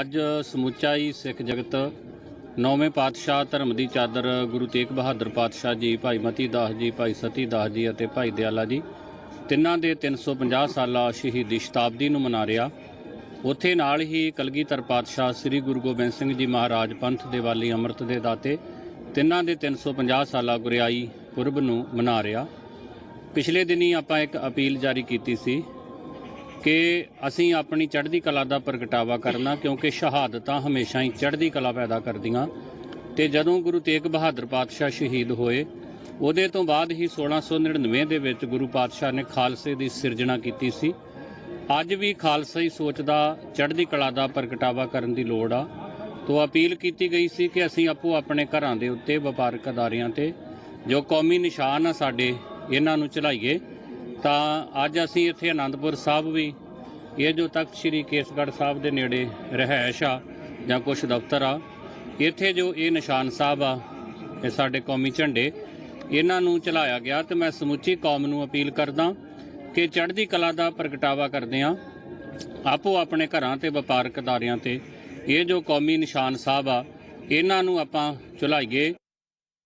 ਅੱਜ ਸਮੁੱਚਾ ਹੀ ਸਿੱਖ ਜਗਤ ਨੌਵੇਂ ਪਾਤਸ਼ਾਹ ਧਰਮ ਦੀ ਚਾਦਰ ਗੁਰੂ ਤੇਗ ਬਹਾਦਰ ਪਾਤਸ਼ਾਹ ਜੀ, ਭਾਈ ਮਤੀ ਦਾਸ ਜੀ, ਭਾਈ ਸਤੀ ਦਾਸ ਜੀ ਅਤੇ ਭਾਈ ਦਿਆਲਾ ਜੀ ਤਿੰਨਾਂ ਦੇ 350 ਸਾਲਾ ਸ਼ਹੀਦੀ ਸ਼ਤਾਬਦੀ ਨੂੰ ਮਨਾ ਰਿਹਾ। ਉੱਥੇ ਨਾਲ ਹੀ ਕਲਗੀਧਰ ਪਾਤਸ਼ਾਹ ਸ੍ਰੀ ਗੁਰੂ ਗੋਬਿੰਦ ਸਿੰਘ ਜੀ ਮਹਾਰਾਜ ਪੰਥ ਦੇ ਵਾਲੀ ਅੰਮ੍ਰਿਤ ਦੇ ਦਾਤੇ ਤਿੰਨਾਂ ਦੇ 350 ਸਾਲਾ ਗੁਰਿਆਈ ਪੁਰਬ ਨੂੰ ਮਨਾ ਰਿਹਾ। ਪਿਛਲੇ ਦਿਨੀ ਆਪਾਂ ਇੱਕ ਅਪੀਲ ਜਾਰੀ ਕੀਤੀ ਸੀ ਕਿ ਅਸੀਂ ਆਪਣੀ ਚੜ੍ਹਦੀ ਕਲਾ ਦਾ ਪ੍ਰਗਟਾਵਾ ਕਰਨਾ, ਕਿਉਂਕਿ ਸ਼ਹਾਦਤਾਂ ਹਮੇਸ਼ਾ ਹੀ ਚੜ੍ਹਦੀ ਕਲਾ ਪੈਦਾ ਕਰਦੀਆਂ। ਤੇ ਜਦੋਂ ਗੁਰੂ ਤੇਗ ਬਹਾਦਰ ਪਾਤਸ਼ਾਹ ਸ਼ਹੀਦ ਹੋਏ, ਉਹਦੇ ਤੋਂ ਬਾਅਦ ਹੀ 1699 ਦੇ ਵਿੱਚ ਗੁਰੂ ਪਾਤਸ਼ਾਹ ਨੇ ਖਾਲਸੇ ਦੀ ਸਿਰਜਣਾ ਕੀਤੀ ਸੀ। ਅੱਜ ਵੀ ਖਾਲਸਾਈ ਸੋਚ ਦਾ ਚੜ੍ਹਦੀ ਕਲਾ ਦਾ ਪ੍ਰਗਟਾਵਾ ਕਰਨ ਦੀ ਲੋੜ ਆ। ਤੋਂ ਅਪੀਲ ਕੀਤੀ ਗਈ ਸੀ ਕਿ ਅਸੀਂ ਆਪੋ ਆਪਣੇ ਘਰਾਂ ਦੇ ਉੱਤੇ ਵਪਾਰਕ ਅਦਾਰਿਆਂ ਤੇ ਜੋ ਕੌਮੀ ਨਿਸ਼ਾਨ ਆ ਸਾਡੇ, ਇਹਨਾਂ ਨੂੰ ਚਲਾਈਏ। ਤਾਂ ਅੱਜ ਅਸੀਂ ਇੱਥੇ ਆਨੰਦਪੁਰ ਸਾਹਿਬ ਵੀ, ਇਹ ਜੋ ਤਖਤ ਸ੍ਰੀ ਕੇਸਗੜ੍ਹ ਸਾਹਿਬ ਦੇ ਨੇੜੇ ਰਹਿائش ਆ, ਜਾਂ ਕੁਝ ਦਫ਼ਤਰ ਆ, ਇੱਥੇ ਜੋ ਇਹ ਨਿਸ਼ਾਨ ਸਾਹਿਬ ਆ, ਇਹ ਸਾਡੇ ਕੌਮੀ ਝੰਡੇ, ਇਹਨਾਂ ਨੂੰ ਚਲਾਇਆ ਗਿਆ ਤੇ ਮੈਂ ਸਮੁੱਚੀ ਕੌਮ ਨੂੰ ਅਪੀਲ ਕਰਦਾ ਕਿ ਚੜ੍ਹਦੀ ਕਲਾ ਦਾ ਪ੍ਰਗਟਾਵਾ ਕਰਦੇ ਆ ਆਪੋ ਆਪਣੇ ਘਰਾਂ ਤੇ ਵਪਾਰਕ ਅਦਾਰਿਆਂ ਤੇ, ਇਹ ਜੋ ਕੌਮੀ ਨਿਸ਼ਾਨ ਸਾਹਿਬ ਆ, ਇਹਨਾਂ ਨੂੰ ਆਪਾਂ ਚਲਾਈਏ।